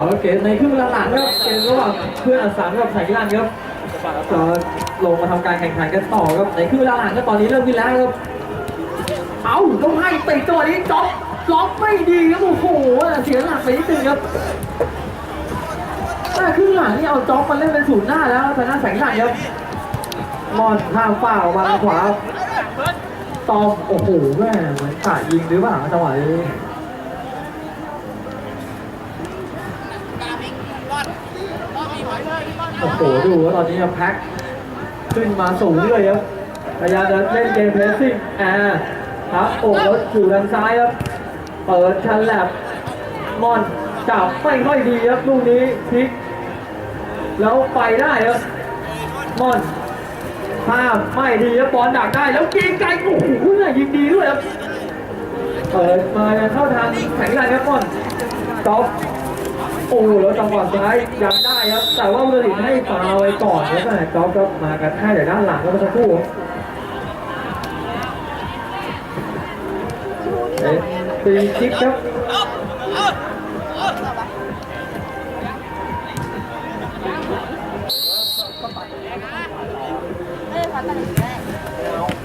เอาเกมในครึ่งเวลาหลังครับเกมระหว่างเพื่อนอัสสัมกับสายกีฬาครับจะลงมาทำการแข่งขันกันต่อครับในครึ่งเวลาหลังก็ตอนนี้เริ่มขึ้นแล้วครับเอาต้องให้ติดตัวนี้จ็อกล็อกไม่ดีครับโอ้โหเสียหลักไปนิดนึงครับแต่ครึ่งหลังนี่เอาจ็อกมาเล่นเป็นศูนย์หน้าแล้วแต่หน้าสายกีฬาครับมอนข้ามฝ้าออกมาทางขวาตอมโอ้โหแม่เหมือนขายิงหรือเปล่าจังหวะนี้ โอ้โหดูว่าตอนนี้ครับแพ็คขึ้นมาสูงเลยครับพยายามจะเล่นเกมเพรสซิ่งอ่าครับโอ้โหอยู่ทางซ้ายครับ เปิดชันแลบมอนจับไม่ค่อยดีครับลูกนี้พลิกแล้วไปได้ครับมอนภาพไม่ดีครับบอลดักได้แล้วยิงไกลโอ้โหยิงดีด้วยครับเปิดมาเข้าทางแข็งแรงครับมอนกอล์ฟ โอ้โหแล้วจังหวะซ้ายยังได้ครับ แต่ว่าเมอรินให้ฟาวล์ไว้ก่อนแล้วก็จ๊อบก็มากระแทกจากด้านหลังก็เมื่อสักครู่เป็นฟรีคิกครับ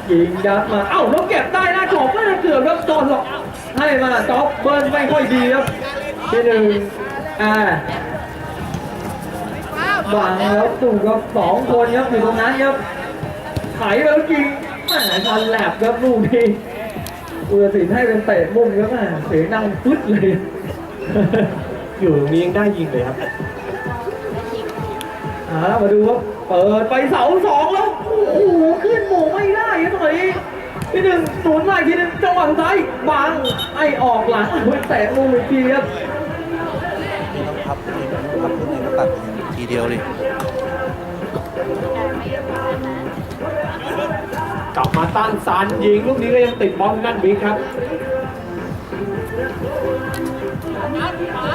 ยิงยัดมา เอ้าแล้วเก็บได้หน้ากรอบไม่เกือบครับจอดหรอกให้มาจ๊อบเบิร์นไม่ค่อยดีครับที่หนึ่ง อ่าบังแล้วตู่กับสองคนครับอยู่ตรงนั้นครับไถแล้วจริงแหมทันแลบครับลูกนี้อุตสินให้เป็นเตะมุมครับแหมเสียงดังฟึดเลย อยู่ตรงนี้ยังได้ยิงเลยครับอ่ามาดูครับ เปิดไปเสาสองแล้ว โอ้โหขึ้นโมงไม่ได้ครับตรงนี้ที่หนึ่งศูนย์มาอีกทีหนึงจังหวะสุดท้ายบังไอออกหลังเฮ้ยเตะมุมอีกทีครับ ตัดทีเดียวเลยกลับมาตั้งซันยิงลูกนี้ก็ยังติดบอลนั่นบิ๊กครับ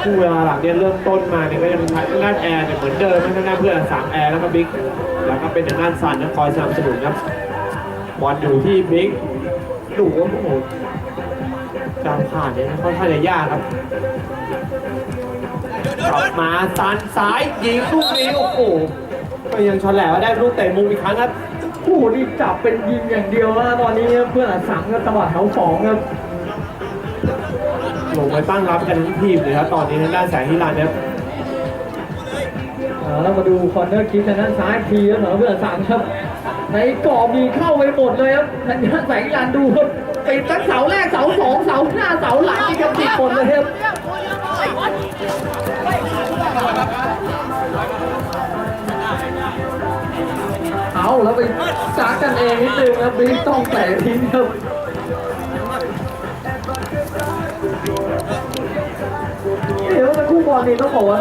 คู่เวลาหลังเนี่ยเริ่มต้นมาเนี่ยก็ยังทางด้านแอร์เนี่ยเหมือนเดิมนะทางด้านเพื่อนสามแอร์แล้วก็บิ๊กแล้วก็เป็นทางด้านซันนะคอยสนับสนุนครับบอลอยู่ที่บิ๊กดูว่าโอ้โหการผ่านเนี่ยค่อนข้างจะยากครับ กลับมาซันซ้ายยิงลูกนี้โอ้โหก็ยังชนแหลวได้ลูกเตะมุมอีกครั้งครับผู้นี่จับเป็นยิงอย่างเดียวแล้วตอนนี้เพื่อนอัดสังกับจังหวะแถวสองครับลงไปตั้งรับกันทั้งทีมเลยครับตอนนี้ทางด้านแสงฮิรันเนี่ยอ่าแล้วมาดูคอร์เนอร์คิกทางด้านซ้ายทีครับเหนือเพื่อนสังครับ ในกรอบมีเข้าไปหมดเลยครับทางด้านแสงยันดูครับปิดทั้งเสาแรกเสาสองเสาหน้าเสาหลังนี่ครับติดหมดเลยครับ เอาแล้วไปจากกันเองนิดนึงครับบิ๊กต้องแตะทิ้งครับเดี๋ยวจะคู่บอลนี่ต้องบอกว่า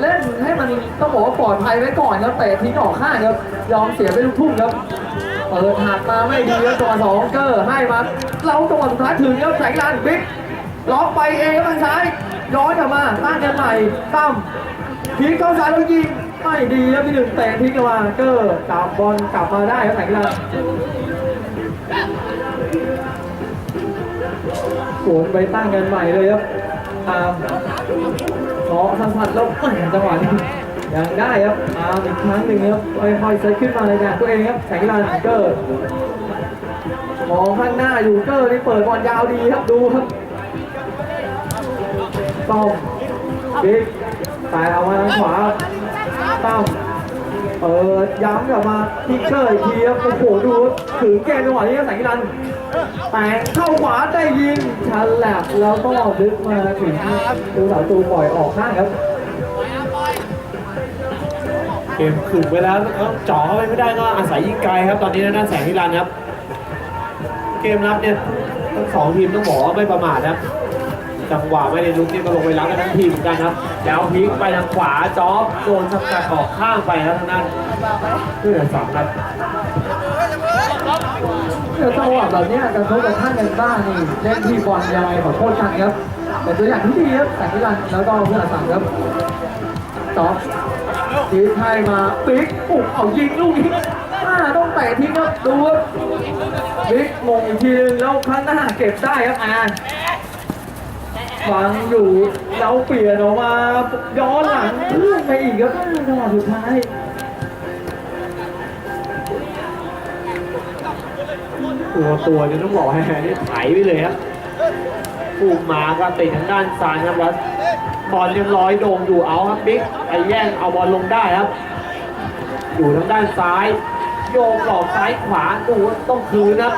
เล่นให้มันต้องบอกว่าปลอดภัยไว้ก่อนครับเตะทิ้งออกข้างครับยอมเสียไปลูกทุ่งครับเปิดหักมาไม่ดีครับตัวสองเกอร์ให้มาเราจังหวะสุดท้ายถึงครับแสงลานบิ๊กล็อกไปเองครับทางซ้าย ย้อนกลับมาตั้งกันใหม่ตั้มพลิกเข้าซ้ายแล้วยิงไม่ดีครับพี่หนึ่งเตะทิ้งกลับมาเกอร์จับบอลกลับมาได้ครับแสงลานสวนไปตั้งกันใหม่เลยครับตามขอสัมผัสแล้วแหม่จังหวะนี้ยังได้ครับอาอีกครั้งหนึ่งครับค่อยๆเซตขึ้นมาเลยนะตัวเองครับแสงกีฬาเกอร์มองข้างหน้าอยู่เกอร์นี่เปิดบอลยาวดีครับดูครับ ต้อมบิ๊กแต่เอามาทางขวาต้อมเปิดย้ำกลับมาที่เกอร์อีกทีครับโอ้โหดูถึงเกมจังหวะนี้ครับแสงกีฬาแต่เข้าขวาได้ยิงชันแหลบแล้วก็ลึกมาถึงตัวสาวตูปล่อยออกข้างครับเกมขึงไปแล้วแล้วจ่อเข้าไปไม่ได้ก็อาศัยยิงไกลครับ ตอนนี้ทางด้านแสงฮิรันครับ เกมรับเนี่ยทั้งสองทีมต้องบอกว่าไม่ประมาทครับ จังหวะไม่ได้ลุกนี่ก็ลงไปรับกันทั้งทีมเหมือนกันครับ แล้วพลิกไปทางขวาจ๊อบโดนสกัดออกข้างไปครับทางด้านเพื่อสามครับเจอจังหวะแบบนี้กระทบกับท่านกันบ้างนี่เล่นที่บอลยังไงขอโทษกันครับเป็นตัวอย่างที่ดีครับแสงนิรันแล้วก็เพื่อนสั่งครับต่อทีไทยมาปิ๊กปุ๊บเอายิงลูกนี้อ่าต้องเตะทิ้งครับดูครับบิ๊กมงอีกทีนึงแล้วข้างหน้าเก็บได้ครับอ่า ฟังอยู่แล้วเปลี่ยนออกมาย้อนหลังเพื่อนไปอีกครับจังหวะสุดท้ายตัวตัวเนี่ยต้องบอกให้นี่ไถไปเลยครับปูกมาก็ติดทางด้านซ้ายครับแล้วบอลยังลอยโด่งอยู่เอาครับบิ๊กไปแย่งเอาบอลลงได้ครับ อยู่ทางด้านซ้าย โยกหลอกซ้ายขวาดูต้องคืนครับ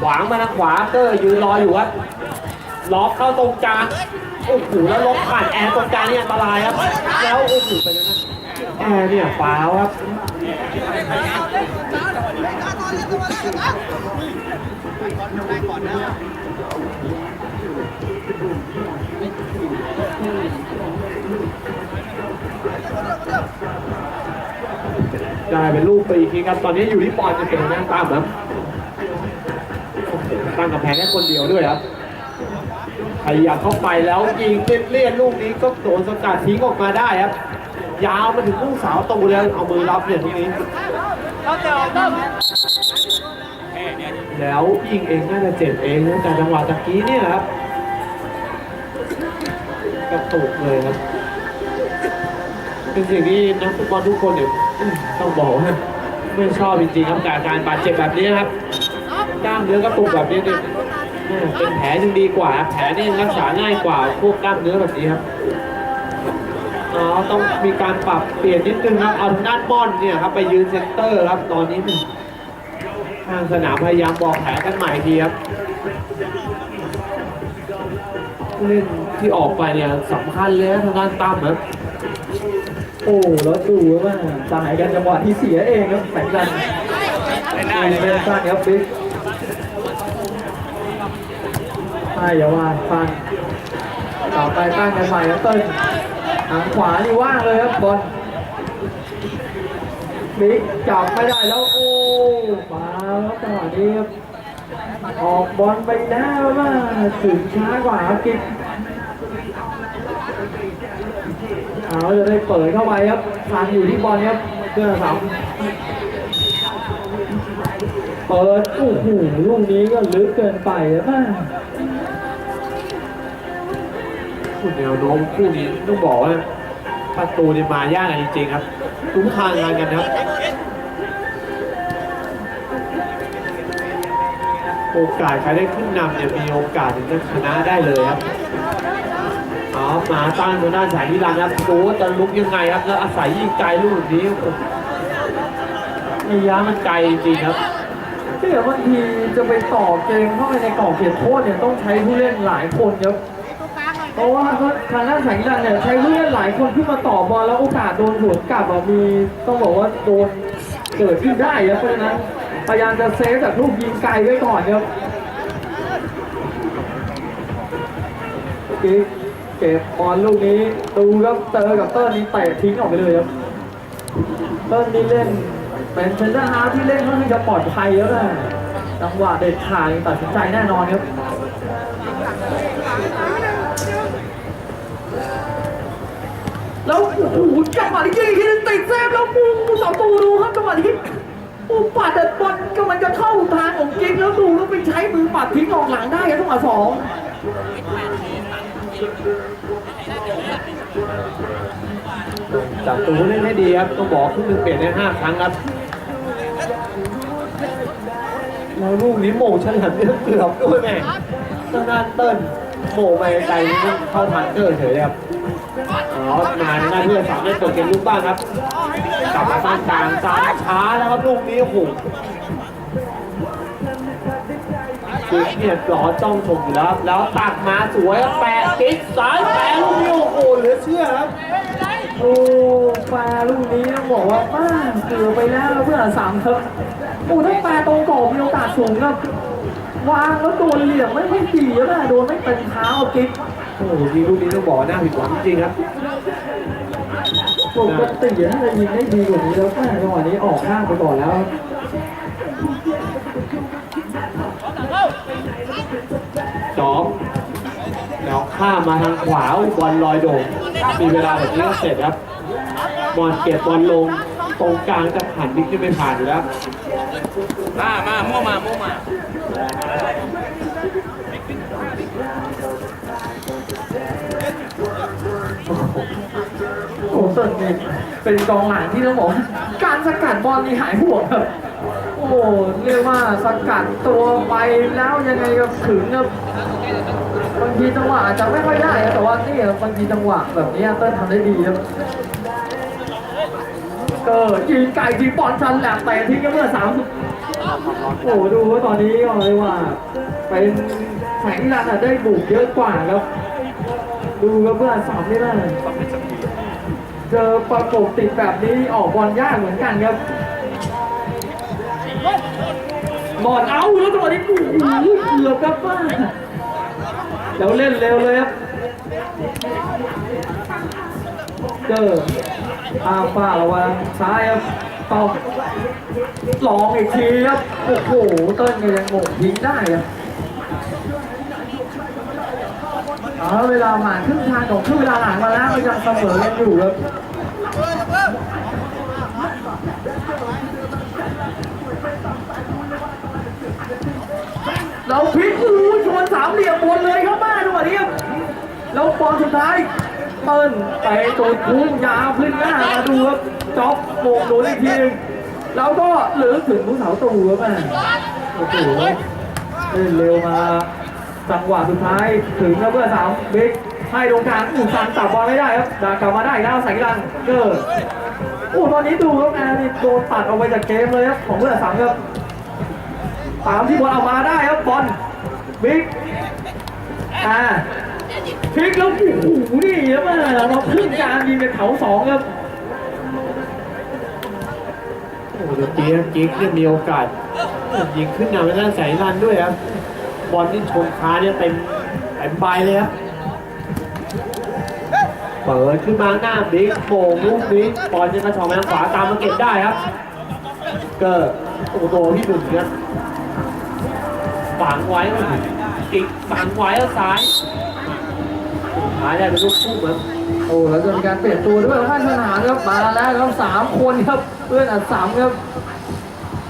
ขวางมาทางขวาเตอร์ยืนรออยู่ครับ ล็อกเข้าตรงกลางโอ้โหแล้วล็อกผ่านแอร์ตรงกลางนี่อันตรายครับ แล้วโอ้โหไปแล้วนะแอร์เนี่ยฟ้าวครับกลายเป็นลูกฟรีคิกครับ ตอนนี้อยู่ที่บอลจะเป็นทางตามครับตั้งกำแพงแค่คนเดียวด้วยครับ พยายามเข้าไปแล้วยิงเลี่ยนลูกนี้ก็โดนสกัดทิ้งออกมาได้ครับ ยาวมาถึงลูกสาวตูเลยเอามือรับเนี่ยทีนี้แล้วยิงเองน่าจะเจ็บเองนะแต่จังหวะตะกี้เนี่ยครับกระตุกเลยครับเป็นสิ่งที่นักฟุตบอลทุกคนเนี่ยต้องบอกว่าไม่ชอบจริงๆครับกับการบาดเจ็บแบบนี้ครับกล้ามเนื้อกระตุกแบบนี้เนี่ย เป็นแผลยังดีกว่า แผลนี่รักษาง่ายกว่าพวกกล้ามเนื้อแบบนี้ครับอ๋อต้องมีการปรับเปลี่ยนนิดนึงครับเอาทางด้านบอลเนี่ยครับไปยืนเซนเตอร์ครับตอนนี้ทางสนามพยายามบอกแผลกันใหม่ทีครับผู้เล่นที่ออกไปเนี่ยสำคัญเลยนะทางด้านตั้มครับโอ้แล้วดูว่าสายกันจังหวะที่เสียเองครับแสงจันทร์เป็นสั้นครับบิ๊กใช่ อย่าว่าฟันต่อไปตั้งกันใหม่ครับเติ้ลทางขวานี่ว่างเลยครับบอลบิ๊กจับไม่ได้แล้วโอ้มาแล้วจังหวะนี้ครับออกบอลไปแล้วว่าถึงช้ากว่าครับกิ๊กเอาจะได้เปิดเข้าไปครับทานอยู่ที่บอลครับเพื่อนสามเปิดโอ้โหลูกนี้ก็ลึกเกินไปแล้วมาก คุณแนวโน้มคู่นี้ต้องบอกว่าประตูเนี่ยมายากจริงๆครับทุกทางงานกันครับ โอกาสใครได้ขึ้นนำเนี่ยมีโอกาสถึงจะชนะได้เลยครับเอามาตั้งทางด้านสายนิรันดร์ครับดูว่าจะลุกยังไงครับ แล้วอาศัยยิงไกลลูกนี้โอ้ระยะมันไกลจริงครับที่แบบบางทีจะไปต่อเกมเข้าไปในกรอบเขตโทษเนี่ยต้องใช้ผู้เล่นหลายคนครับ เพราะว่าทางด้านแสงจันทร์เนี่ยใช้ผู้เล่นหลายคนขึ้นมาต่อบอลแล้วโอกาสโดนสวนกลับอะมีต้องบอกว่าโดนเกิดขึ้นได้ครับเพราะฉะนั้นพยายามจะเซฟจากลูกยิงไกลไว้ก่อนครับกิ๊กเก็บบอลลูกนี้ดูครับเจอกับเติ้ลนี่เตะทิ้งออกไปเลยครับเติ้ลนี่เล่นเป็นเซนเตอร์ฮาร์ที่เล่นค่อนข้างจะปลอดภัยแล้วนะจังหวะเด็ดขาดตัดสินใจแน่นอนครับ แล้วโอ้โหจังหวะนี้ยิงอีกทีนึงติดแซมแล้วปูปูสองตูดูครับจังหวะนี้ปูปัดแต่บอลกำลังจะเข้าทางของกิ๊กแล้วดูแล้วไปใช้มือปัดทิ้งออกหลังได้ครับจังหวะสองจับตูเล่นให้ดีครับต้องบอกครึ่งหนึงเปลี่ยนได้ห้าครั้งครับแล้วลูกนี้โมงฉลับเนี่ยเกือบด้วยแม่ทางด้านเติ้ลโมงไปไกลเข้าทันเกอร์เฉยครับ เลยครับอ๋อมาในหน้าเพื่อนสามารถเปิดเกมลูกบ้างครับกลับมาบ้านกลางซ้ายช้าแล้วครับลูกนี้โอ้โหคือเนี่ยรอจ้องชมอยู่แล้วแล้วตักมาสวยแปะกิ๊กซ้ายแปะลูกนี้โอ้โหเหลือเชื่อครับโอ้ปลาลูกนี้ต้องบอกว่าป้าเกือบไปแล้วเพื่อนสามเทิร์นโอ้ถ้าปลาตรงกรอบมีโอกาสสูงครับวางแล้วโดนเหลี่ยมไม่ไม่ดีแล้วนะโดนไม่เต็มเท้ากิ๊ก อ้โหยิงลูกนี้ต้องบอกว่าน่าผิดหวังจริงๆครับปกติน่าจะยิงได้ดีกว่านี้แล้วป้าจังหวะนี้ออกข้างไปก่อนแล้วจอมแล้วข้ามมาทางขวาบอลลอยโด่งมีเวลาแบบนี้ก็เสร็จครับบอลเก็บบอลลงตรงกลางจะผ่านบิ๊กขึ้นไม่ผ่านอยู่แล้วมามามั่วมามั่วมา โอ้โหเติ้ลนี่เป็นกองหลังที่ต้องบอกว่าการสกัดบอลนี่หายห่วงครับโอ้โหเรียกว่าสกัดตัวไปแล้วยังไงก็ถึงครับบางทีจังหวะอาจจะไม่ค่อยได้นะแต่ว่านี่บางทีจังหวะแบบนี้เติ้ลทำได้ดีครับก็ยิงไก่ทีบอลชันแหลมแต่ทิ้งก็เมื่อสามโอ้โหดูว่าตอนนี้ก็เลยว่า เป็นแสงรันอะได้บุกเยอะกว่าครับ ดูครับเพื่อนสามไม่ได้เจอประกบติดแบบนี้ออกบอลยากเหมือนกันครับบอลเอาแล้วตัวนี้โอ้โหเกือบครับป้าแล้วเล่นเร็วเลยครับเจออาป้าระวังซ้ายครับตอกลองอีกทีครับโอ้โหเต้นยังโงงทิ้งได้ครับ เอาเวลาผ่าครึ่งทางของครึ่งเวลาหลังมาแล้วก็ยังเสมอกันอยู่ครับเราพลิกอู้ชนสามเหลี่ยมบนเลยครับแม่จังหวะนี้ครับแล้วบอลสุดท้ายเปิ้ลไปตัวพุ่งยาวขึ้นหน้ามาดูครับจ็อบโมงโดนอีกทีหนึงแล้วก็เหลือถึงผู้สาวตูครับแม่โอ้โหเล่นเร็วมา จังหวะสุดท้ายถึงแล้วเพื่อสามบิ๊กให้ตรงกลางอู้ซันตับบอลไม่ได้ครับดากลับมาได้แล้วใส่กลันเกอร์โอ้ตอนนี้ดูครับแอนนี่โดนตัดออกไปจากเกมเลยครับของเพื่อสามครับตามที่บอลเอามาได้ครับบอลบิ๊กอ่าพลิกแล้วโอ้โหนี่ครับแม่เราพึ่งการยิงเป็นเขาสองครับโอ้โหเดี๋ยวจีครับจิ๊กเนี่ยมีโอกาสยิงขึ้นนำไปด้านแสงรันด้วยครับ บอลนี่ชนค้าเนี่ยเต็มเต็มใบเลยครับ เปิดขึ้นมาหน้าบิ๊กโป่งลูกนี้บอลจะกระชอกมาทางขวาตามมาเก็บได้ครับ เกอร์โอ้โหพี่บุญครับฝังไว้ก็อีกฝังไว้แล้วซ้ายสุดท้ายได้เป็นลูกพุ่ครับโอ้แล้วจะมีการเปลี่ยนตัวด้วยข้างสนามครับมาแล้วครับสามคนครับเพื่อนอัดสามครับ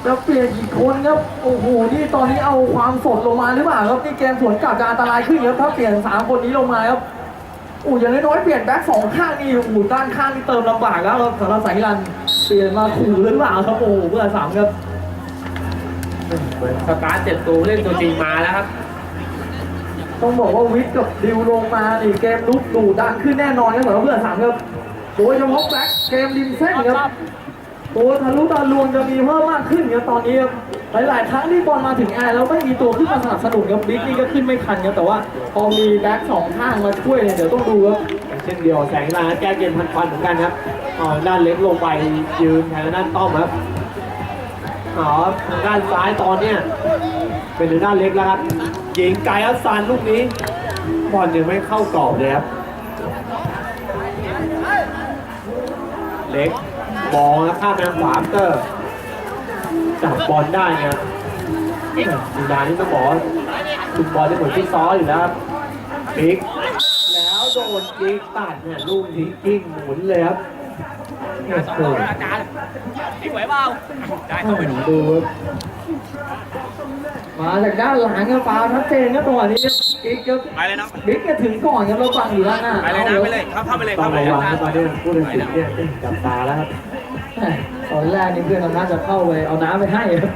จะเปลี่ยนกี่คนครับ โอ้โห นี่ตอนนี้เอาความสดลงมาหรือเปล่าครับ นี่เกมสวนกลับจะอันตรายขึ้นครับถ้าเปลี่ยนสามคนนี้ลงมาครับโอ้อย่างน้อยๆเปลี่ยนแบ็คสองข้างนี่โอ้โหด้านข้างนี่เติมลำบากแล้วครับสำหรับสายรันเปลี่ยนมาขู่หรือเปล่าครับโอ้โหเพื่อนสามครับเหมือนสตาร์ทเจ็ดตัวเล่นตัวจริงมาแล้วครับ ต้องบอกว่าวิทย์กับดิวลงมานี่เกมลุกดูดันขึ้นแน่นอนครับสำหรับเพื่อนสามครับ โดยเฉพาะแบ็คเกมริมเส้นครับ ตัวทะลุตะลวงจะมีเพิ่มมากขึ้นครับตอนนี้ครับหลายๆครั้งที่บอลมาถึงแอร์แล้วไม่มีตัวขึ้นมาสนับสนุนครับบิ๊กนี่ก็ขึ้นไม่ทันครับแต่ว่าพอมีแบ็คสองข้างมาช่วยเนี่ยเดี๋ยวต้องดูครับเช่นเดียวแสงลาแก้เกมพันควันเหมือนกันครับอ๋อด้านเล็กลงไปยืนแทนด้านต้อมครับอ๋อทางด้านซ้ายตอนเนี้ยเป็นด้านเล็กแล้วครับยิงไกลอัสซานลูกนี้บอลยังไม่เข้ากรอบเลยครับเล็ก บอลนะข้ามไปทางขวาเตอร์จับบอลได้เนี่ยดูดานี่ต้องบอกว่าคุณบอลได้เหมือนที่ซ้ออยู่แล้วครับบิ๊กแล้วโดนยิงตัดเนี่ยลูกทิ้งกิ้งหมุนเลยครับสองรอบแล้วอาจารย์พี่ไหวเปล่าได้เข้าไปดูดูครับมาจากด้านหลังครับฟาวชัดเจนครับตรงนี้ครับบิ๊กครับไปเลยน้องบิ๊กเนี่ยถึงก่อนครับเราฟังอยู่ด้านหน้าไปเลยนะไปเลยเข้าเข้าไปเลยต้อเข้างไปเลยระวังอาครับตอนจารย์นี้ผู้เล่นสิงเนี่ยจับตาแล้วครับแหม่ ตอนแรกนี่เพื่อนเราน่าจะเข้าไปเอาน้ำไปให้ครับ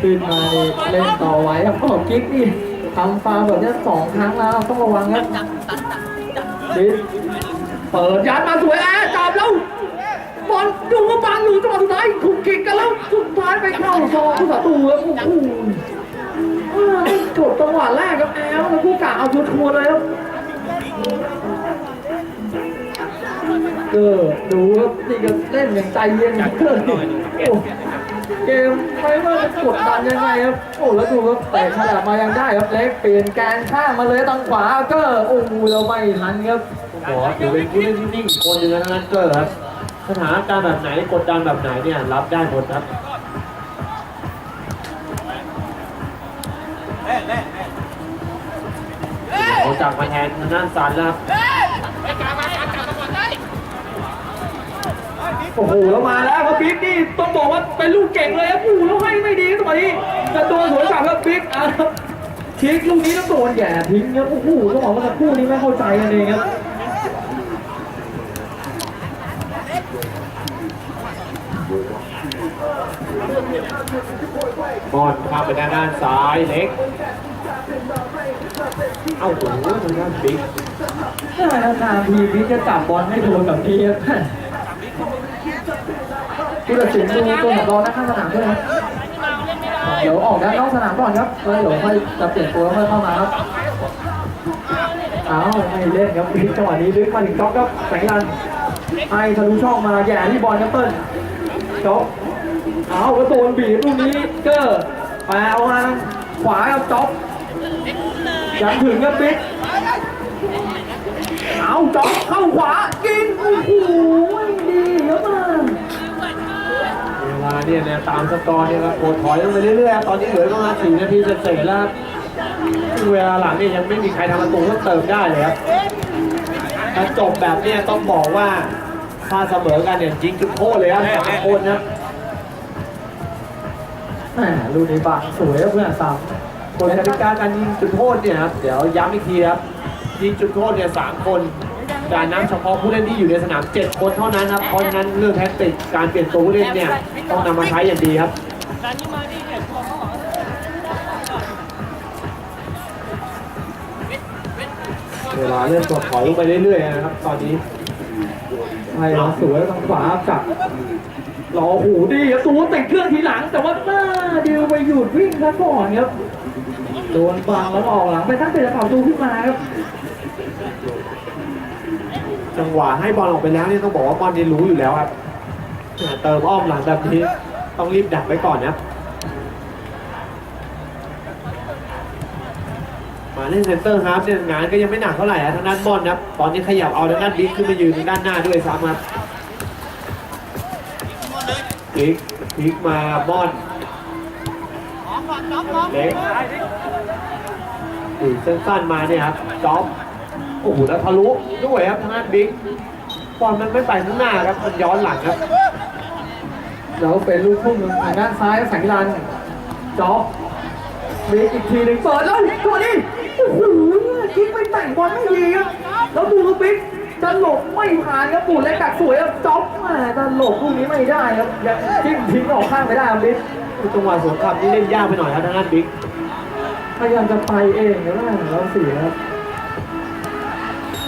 ขึ้นมาเล่นต่อไว้ครับพ่อกิ๊กนี่ทำฟาวแบบนี้สองครั้งแล้วต้องระวังครับดิเปิดยัดมาสวยแอะจับแล้วบอลดูว่าบังอยู่จังหวะสุดท้ายถูกกิกกันแล้วสุดท้ายไปเข้าซองผู้สาตูครับโอ้โหจบจังหวะแรกครับแอลแล้วผู้กะเอาชัวร์เลยครับ เออดูครับนี่ก็เล่นอย่างใจเย็นเกินโอ้เกมไม่ว่าจะกดดันยังไงครับโอ้แล้วดูครับเตะขนาดมายังได้ครับเล็กเปลี่ยนแกนข้างมาเลยทางขวาก็โอ้โหเราไม่ทันครับผมบอกว่าถือเป็นผู้เล่นที่นิ่งอีกคนหนึงนะนั่นเกอร์ครับสถานการณ์แบบไหนกดดันแบบไหนเนี่ยรับได้หมดครับเอาจากมาแทนทางด้านซันแล้วครับ โอ้โหแล้วมาแล้วครับบิ๊กนี่ต้องบอกว่าเป็นลูกเก่งเลยครับโอ้โหแล้วให้ไม่ดีสมัยนี้จะโดนสวนกลับครับบิ๊กอะทิ้งลูกนี้ต้องโดนแย่ทิ้งครับโอ้โหต้องบอกว่าคู่นี้ไม่เข้าใจกันเองครับบอลข้ามไปด้านซ้ายเล็ก เอ้าโหทางด้านบิ๊กนานทีบิ๊กจะจับบอลให้โดนแบบนี้ครับ ผู้ตัดสินดูตัวของเราหน้าข้างสนามด้วยครับเดี๋ยวออกด้านนอกสนามก่อนครับแล้วเดี๋ยวค่อยจะเปลี่ยนตัวค่อยเข้ามาครับอ้าวไม่เล่นครับบิ๊กจังหวะนี้ลึกมาถึงจ๊อกครับแสงลันไอ้ทะลุช่องมาแย่ที่บอลครับเปิ้ลจ๊อกเอาแล้วโดนบีบลูกนี้เกอร์แปลเอามาขวาครับจ๊อกยังถึงครับบิ๊กเอาจอกเข้าขวายิงโอ้โหาเนี่ยนะตามสกอร์เนี่ยครับโดถอยลงไปเรื่อยๆตอนนี้เหลือประมาณ4นาทีเศษแล้วเวลาหลังเนี่ยยังไม่มีใครทำประตูเพิ่มเติมได้เลยครับถ้าจบแบบเนี้ยต้องบอกว่าถ้าเสมอกันเนี่ยยิงจุดโทษเลยครับสามคนนะแหมลูกนี้บังสวยเพื่อนสามกฎกติกาการยิงจุดโทษเนี่ยครับเดี๋ยวย้ำอีกทีครับยิงจุดโทษเนี่ยสามคน การนับเฉพาะผู้เล่นที่อยู่ในสนาม 7 คนเท่านั้นครับ เพราะฉะนั้นเรื่องแท็กติกการเปลี่ยนตัวผู้เล่นเนี่ยต้องนำมาใช้อย่างดีครับร้านนี้มาดิเนี่ยตัวเขาบอกว่าเวลาเริ่มกดถอยลงไปเรื่อยๆนะครับ ตอนนี้ไอ้สวยทางขวาจับรอหูดีครับตัวติดเครื่องทีหลัง แต่ว่าหน้าเดียวไปหยุดวิ่งซะก่อนครับโดนบังแล้วออกหลังไปตั้งแต่จะเป่าตูขึ้นมาครับ จังหวะให้บอลออกไปแล้วเนี่ยต้องบอกว่าบอลนี่รู้อยู่แล้วครับแต่เติมอ้อมหลังแบบนี้ต้องรีบดักไว้ก่อนนะครับมาเล่นเซนเตอร์ฮาร์ฟเนี่ยงานก็ยังไม่หนักเท่าไหร่อะทางด้านบอลนะครับตอนนี้ขยับเอาทางด้านบิ๊กขึ้นมายืนทางด้านหน้าด้วยซ้ำครับบิ๊กบิ๊กมาบอลเล็กตีสั้นๆมาเนี่ยครับจ๊อบ โอ้โหแล้วทะลุด้วยครับทางด้านบิ๊กบอลมันไม่ไปข้างหน้าครับมันย้อนหลังครับ แล้วเป็นลูกทุ่งทางด้านซ้ายแสงกีฬานจ็อบมีอีกทีหนึ่งเปิดแล้วตัวนี้โอ้โหคิดไปแต่งบอลไม่ดีครับแล้วดูครับบิ๊กจะหลบไม่ผ่านครับปูดเล็กดักสวยครับจ็อบแหมจะหลบลูกนี้ไม่ได้ครับยังทิ้งทิ้งออกข้างไม่ได้ครับบิ๊กจังหวะสวนกลับนี่เล่นยากไปหน่อยครับทางด้านบิ๊กพยายามจะไปเองแล้วนะแล้วเสียครับ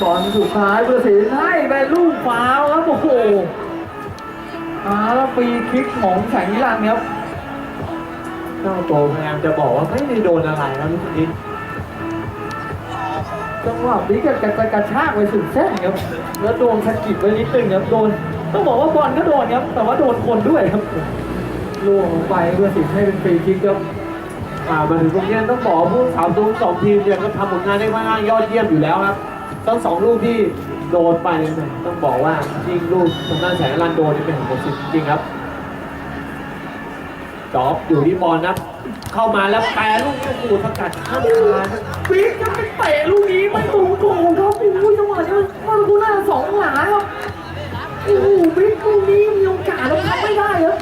บอลสุดท้ายเบอร์สีให้เป็นลูกฟาวล์ครับโอ้โหอ่าแล้วฟรีคิกของแสงกีฬานครับเจ้าโตพยายามจะบอกว่าไม่ได้โดนอะไรครับลูกนี้จังหวะนี้กระกระกระชากไปสุดเส้นครับ แล้วโดนสะกิดไปนิดนึงครับโดนต้องบอกว่าบอลก็โดนครับ แต่ว่าโดนคนด้วยครับล่วงลงไปเพื่อสิให้เป็นฟรีคิกครับอ่ามาถึงตรงนี้ต้องบอกว่าผู้สาวตูสองทีมเนี่ยก็ทำผลงานได้ค่อนข้างยอดเยี่ยมอยู่แล้วครับ ทั้งสองลูกที่โดนไปเนี่ยแหมต้องบอกว่ายิงลูกทางด้านแสงอลันโดนนี่เป็นของผมจริงๆครับจอบอยู่ที่บอลนะเข้ามาแล้วแปรลูกนี้โอ้โหสกัดข้ามคานบิ๊กจะไปเตะลูกนี้ไม่ตรงโกงครับโอ้ยจังหวะนี้มันมาลูกหน้าสองหลาครับโอ้โหบิ๊กลูกนี้มีโอกาสแล้วทำไม่ได้ครับ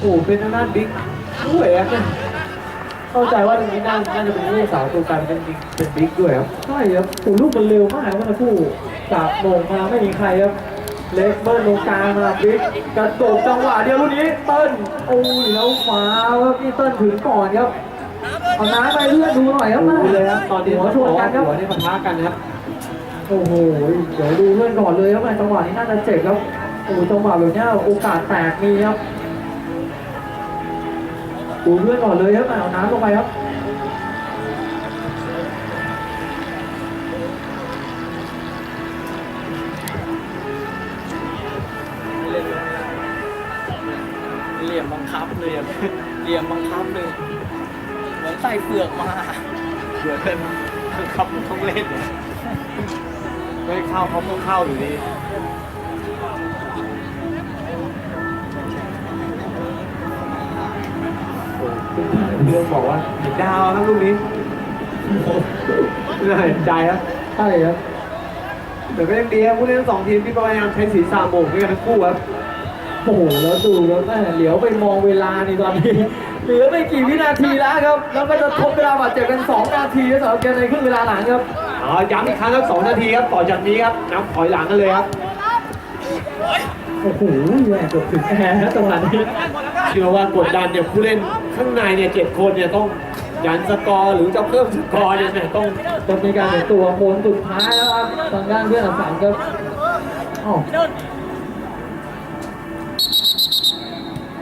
โอ้โหเป็นทางด้านบิ๊กด้วยครับ เนี่ยเข้าใจว่าตรงนี้น่าน่าจะเป็นลูกสาวตัวกลางเป็นบิ๊กเป็นบิ๊กด้วยครับใช่ครับโอ้ลูกมันเร็วมากเมื่อสักครู่จากโด่งมาไม่มีใครครับ เล็กเบิ้ลลงกลางมาบิ๊กกระโดดจังหวะเดียวลูกนี้เติ้ลโอ้ยแล้วฟ้าวครับนี่เติ้ลถึงก่อนครับเอาน้ำไปเพื่อนดูหน่อยครับดูเลยครับตอนนี้หัวชนกันครับหัวนี่ปะทะกันนะครับโอ้โหเดี๋ยวดูเพื่อนก่อนเลยครับแม่จังหวะนี้น่าจะเจ็บครับโอ้จังหวะแบบเนี้ยโอกาสแตกมีครับ ดูเพื่อนก่อนเลยครับแม่เอาน้ำลงไปครับเหลี่ยมบังคับเลยอะเหลี่ยมบังคับเลย เหมือนใส่เปลือกมาเผื่อเป็นบังคับต้องเล่นเนี่ยไม่เข้าเขาต้องเข้าอยู่ดี เรื่องบอกว่าเห็นดาวครับลูกนี้น่าเห็นใจครับใช่ครับแต่ก็ยังดีครับผู้เล่นทั้งสองทีมที่พยายามใช้สีสามโมงด้วยกันทั้งคู่ครับโอ้โหแล้วดูแล้วแม่เหลียวไปมองเวลานี่ตอนนี้เหลือไม่กี่วินาทีแล้วครับ แล้วก็จะทบเวลาบาดเจ็บกัน 2 นาทีแล้วสำหรับเกมในครึ่งเวลาหลังครับอ๋อย้ำอีกครั้งครับสองนาทีครับต่อจากนี้ครับนับถอยหลังกันเลยครับโอ้โหแย่เกือบถึงแอร์นะจังหวะนี้เชื่อว่ากดดันเนี่ยผู้เล่น ข้างในเนี่ยเจ็ดคนเนี่ยต้องยันสกอร์หรือจะเพิ่มสกอร์เนี่ยต้องจะมีการเปลี่ยนตัวโคนสุดท้ายแล้วครับทางด้านเพื่อนอัสามครับอ้าว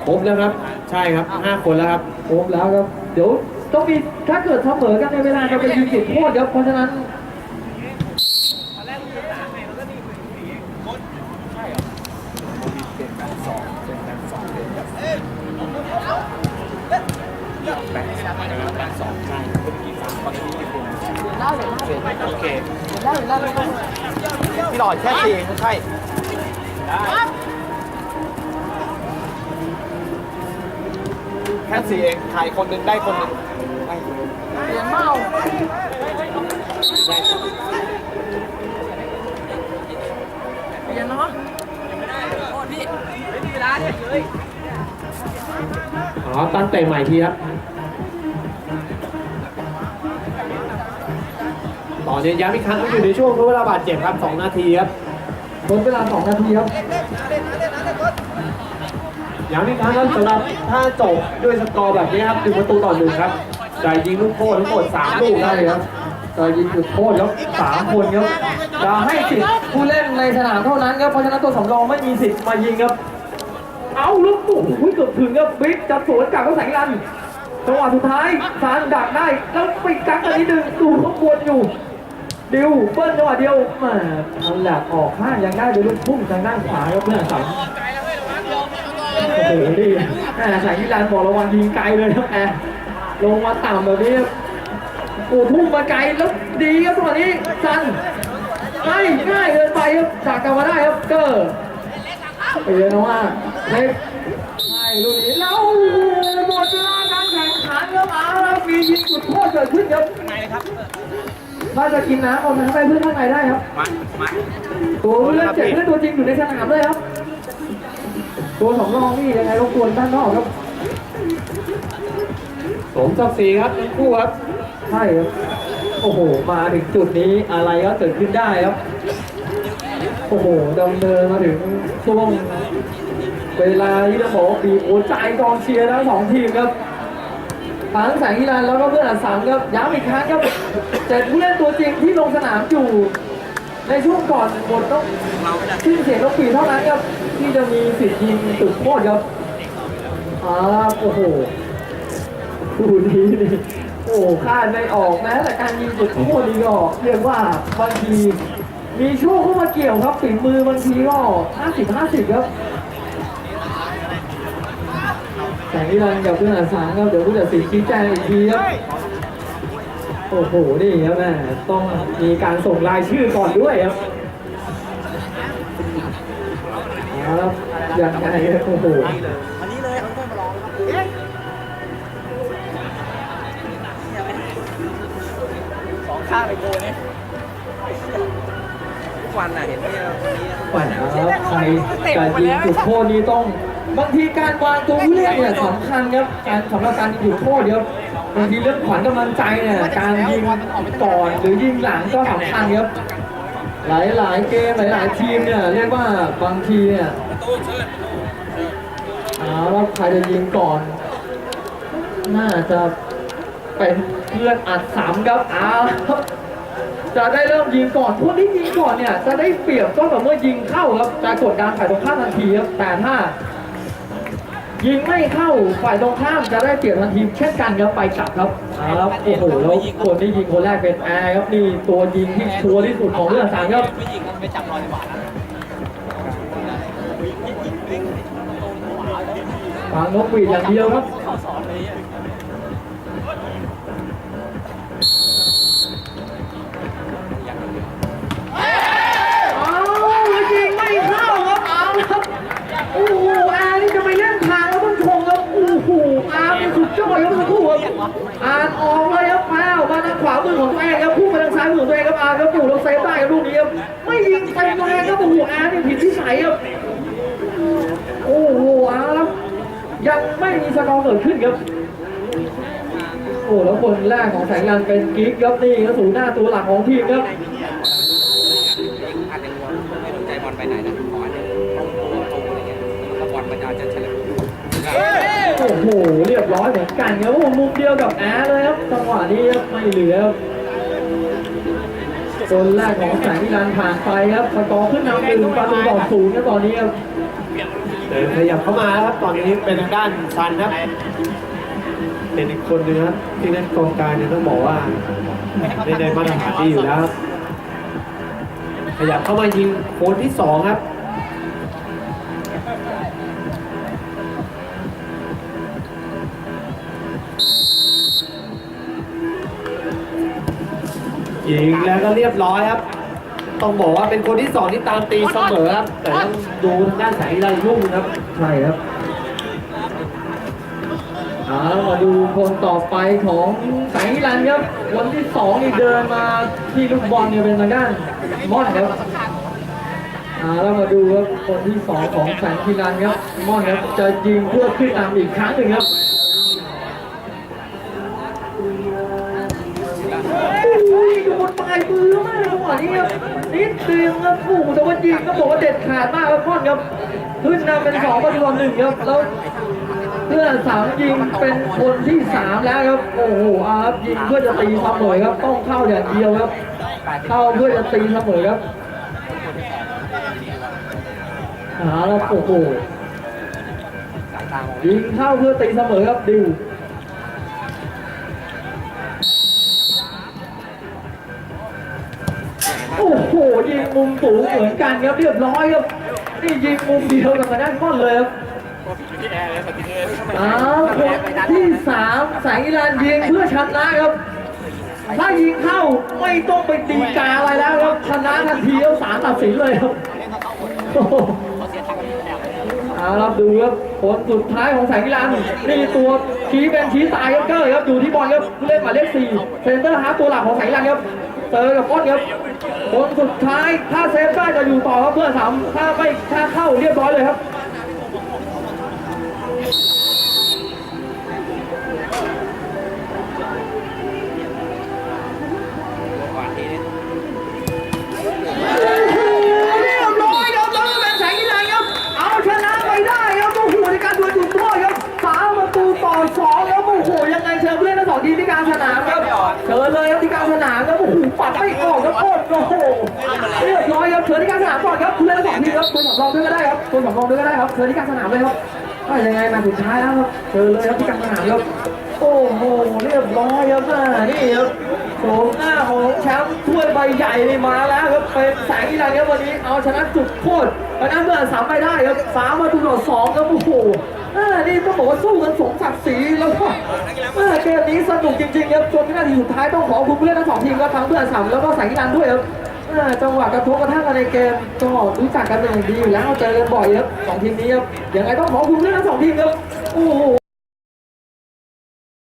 ครบแล้วครับ ใช่ครับห้าคนแล้วครับครบแล้วครับ เดี๋ยวต้องมีถ้าเกิดเสมอกันในเวลาจะเป็นยิงจุดโทษครับเพราะฉะนั้น โอเคพี่หลอดแค่สี่เองใช่ได้แค่สี่เองใครคนหนึ่งได้คนหนึ่งเปลี่ยเมาเปลี่ยนเนาะยังไม่ได้พี่ไม่มีเวลาเนี่ยเลยอ๋อตั้งเตะใหม่ทีครับ ตอนนี้ย้ำอีกครั้งว่าอยู่ในช่วงทดเวลาบาดเจ็บครับ2นาทีครับทนเวลา2นาทีครับย้ำอีกครั้งครับสำหรับถ้าจบด้วยสกอร์แบบนี้ครับหนึ่งประตูต่อหนึ่งครับจะยิงลูกโทษทั้งหมด3ลูกได้ได้คครัรับบจะยิงจุดโทษครับสามคนครับจะให้สิทธิ์ผู้เล่นในสนามเท่านั้นครับเพราะฉะนั้นตัวสำรองไม่มีสิทธิ์มายิงครับเอาลูกโอ้โหเกือบถึงครับบิ๊กจะสวนกลับก็แสงรันจังหวะสุดท้ายสารดักได้แล้วไปกักกันนิดนึงดูเขาบวนอยู่ ดิวเปิ้ลจังหวะเดียวแหมาอันแหลกออกข้างยังได้เลยลูกพุ่งทางด้านขวาครับเพื่อนสามโอ้โหนี่แหมสายที่ลานบอกระวังยิงไกลเลยครับแอร์ลงมาต่ำแบบนี้โอ้พุ่งมาไกลแล้วดีครับจังหวนี้ซันไม่ง่ายเกินไปครับจากกลับมาได้ครับเกอร์ไปเลยนะว่าเล็กใช่ลูกนี้แล้วหมดเวลา มียิงจุดโทษเกิดขึ้นครับถ้าจะกินน้ำเอาน้ำไปเพื่อนข้างในได้ครับมามาตัวเล่นเจ็บเล่นตัวจริงอยู่ในสนามเลยครับ ตัวสำรองนี่ยังไงรบกวนด้านนอกครับสมศักดิ์ศรีครับทั้งคู่ครับ ใช่ครับ โอ้โห มาถึงจุดนี้อะไรก็เกิดขึ้นได้ครับ โอ้โหดำเนินมาถึงช่วงเวลาที่ต้องบอกว่าบีบหัวใจกองเชียร์ทั้งสองทีมครับ ทั้งแสงกีฬาแล้วก็เพื่อนอันสามครับย้ำอีกครั้งครับเจ็ดผู้เล่นตัวจริงที่ลงสนามอยู่ ในช่วงก่อนบทต้องขึ้นเสียงนกปีเท่านั้นครับที่จะมีสิทธิ์ยิงจุดโทษครับอ่าโอ้โหคู่นี้นี่โอ้คาดไม่ออกแม้แต่การยิงจุดโทษนี่ก็เรียกว่าบางทีมีช่วงเข้ามาเกี่ยวครับฝีมือบางทีก็50 50ครับ แต่นี่รันกับเพื่อนอาสาครับเดี๋ยวผู้ตัดสินชี้แจงอีกทีครับโอ้โหนี่ครับแม่ต้องมีการส่งรายชื่อก่อนด้วยครับเอาละยังไงครับโอ้โหอันนี้เลยเอาเพื่อนมาลองเอ๊ะสองข้างไปโกเนี่ยทุกวันน่ะเห็นไหมวันนี้ขวัญครับใครการยิงจุดโทษนี้ต้อง บางทีการวางตัวผู้เล่นเนี่ยสำคัญครับการสำหรับการยิงจุดโทษเดี๋ยวบางทีเรื่องขวัญกำลังใจเนี่ยการยิงก่อนหรือยิงหลังก็สำคัญครับหลายหลายๆเกมหลายหลายๆทีมเนี่ยเรียกว่าบางทีเนี่ยเอาแล้วใครจะยิงก่อน น่าจะเป็นเพื่อนอัดสามครับเอาครับจะได้เริ่มยิงก่อนคนที่ยิงก่อนเนี่ยจะได้เปรียบก็ต่อเมื่อยิงเข้าครับจะกดดันฝ่ายตรงข้ามทันทีครับแต่ถ้า ยิงไม่เข้าฝ่ายตรงข้ามจะได้เปรียบทันทีเช่นกันครับไปกลับครับเอาละครับโอ้โหแล้วคนที่ยิงคนแรกเป็นแอร์ครับนี่ตัวยิงที่ชัวร์ที่สุดของเรื่องสามครับไม่ยิงมันไปจับรอยหวานนะฟังนกหวีดอย่างเดียวครับเขาสอนเลยอะเอาแล้วยิงไม่เข้าครับเอาละครับโอ้โหอาร์นี่จะ ร์เป็นสุดยอดครับทั้งคู่ครับอ่าร์ออกเลยครับอ้ามาทางขวามือของตัวเองครับพุ่งมาทางซ้ายมือของตัวเองครับอาครับอยู่ล้วเซฟได้ครับลูกนี้ครับไม่ยิงเต็มแรงครับโอ้โหอาร์เนี่ยผิดที่ใส่ครับโอ้โหอาร์ครับยังไม่มีสกอร์เกิดขึ้นครับโอ้แล้วคนแรกของแสงยันเป็นกิ๊กครับนี่ก็สูงหน้าตัวหลักของทีมครับอัดในวัวไม่สนใจบอลไปไหนนะขออันนี้โอ้โหเรียบร้อยเหมือนกันครับโอ้โหมุมเดียวกับแอร์เลยครับจังหวะนี้ครับไม่เหลือครับคนแรกของแสงนิรันดร์ผ่านไปครับสกอร์ขึ้นนำหนึ่งประตูต่อศูนย์ครับตอนนี้ครับขยับเข้ามาครับตอนนี้เป็นทางด้านซันครับ เป็นอีกคนนึงครับที่เล่นกองกลางเนี่ยต้องบอกว่าเล่นในมาตรฐานที่อยู่แล้วครับขยับเข้ามายิงโคนที่สองครับ ยิงแล้วก็เรียบร้อยครับ ต้องบอกว่าเป็นคนที่สองที่ตามตีเสมอครับ แต่ต้องดูทางด้านสายไรยุ่งครับ ใช่ครับเอาแล้วมาดูคนต่อไปของแสงนิรันดร์ครับคนที่สองนี่เดินมาที่ลูกบอลเนี่ยเป็นทางด้านม่อนครับอ่าแล้วมาดูครับคนที่สองของแสงนิรันดร์ครับม่อนครับจะยิงเพื่อขึ้นนำอีกครั้งหนึ่งครับ นปลายมือมากจังหวะนี้ครับนิดเดียวครับโอ้แต่ว่ายิงก็บอกว่าเด็ดขาดมากครับม่อนครับขึ้นนำเป็นสองประตูต่อหนึ่งครับแล้วเพื่อสามยิงเป็นคนที่สามแล้วครับโอ้โหอาครับยิงเพื่อจะตีเสมอครับต้องเข้าอย่างเดียวครับ เข้าเพื่อจะตีเสมอครับหาแล้วโอ้โหยิงเข้าเพื่อตีเสมอครับดิว โอ้โหยิงมุมสูงเหมือนกันครับเรียบร้อยครับนี่ยิงมุมเดียวกับทางด้านก้อนเลยครับอ้าวคนที่สามสายอีรานยิงเพื่อชนะครับถ้ายิงเข้าไม่ต้องไปตีกาอะไรแล้วครับชนะทันทีแล้วสามตัดสินเลยครับโอ้โหเอาละครับดูครับคนสุดท้ายของสายกีฬานี่ตัวชี้เป็นชี้ตายครับเกอร์ครับอยู่ที่บอลครับผู้เล่นหมายเลขสี่เซนเตอร์ฮาร์ฟตัวหลักของสายกีฬาครับ เจอกับก้อนครับคนสุดท้ายถ้าเซฟได้จะอยู่ต่อครับเพื่อสามถ้าไม่ถ้าเข้าเรียบร้อยเลยครับ อนครับผู้เล่นทั้งสองทีมครับตัวสำรองด้วยก็ได้ครับตัวสำรองด้วยก็ได้ครับเชิญที่กลางสนามเลยครับว่ยังไงมาสุดท้ายแล้วครับเชิญเลยครับที่กลางสนามครับโอ้โหเรียบร้อยครับนี่ครับโฉมหน้าของแชมป์ถ้วยใบใหญ่นี่มาแล้วครับเป็นแสงอีรันครับวันนี้เอาชนะจุดโทษชนะเมื่อสามไปได้ครับสามมาตุต่อสองครับโอ้โหนี่ต้องบอกว่าสู้กันสมศักดิ์ศรีแล้วก็อ่าเกมนี้สนุกจริงๆครับจนวินาทีสุดท้ายต้องขอคุณผู้เล่นทั้งสองทีมครับทั้งเพื่อนสามแล้วก็แสงอีรันด้วยครับ อ่าจังหวะกระทบกระทั่งกันในเกมก็รู้จักกันอย่างดีอยู่แล้วเจอกันบ่อยครับสองทีมนี้ครับยังไงต้องขอบคุณผู้เล่นทั้งสองทีมครับโอ้โห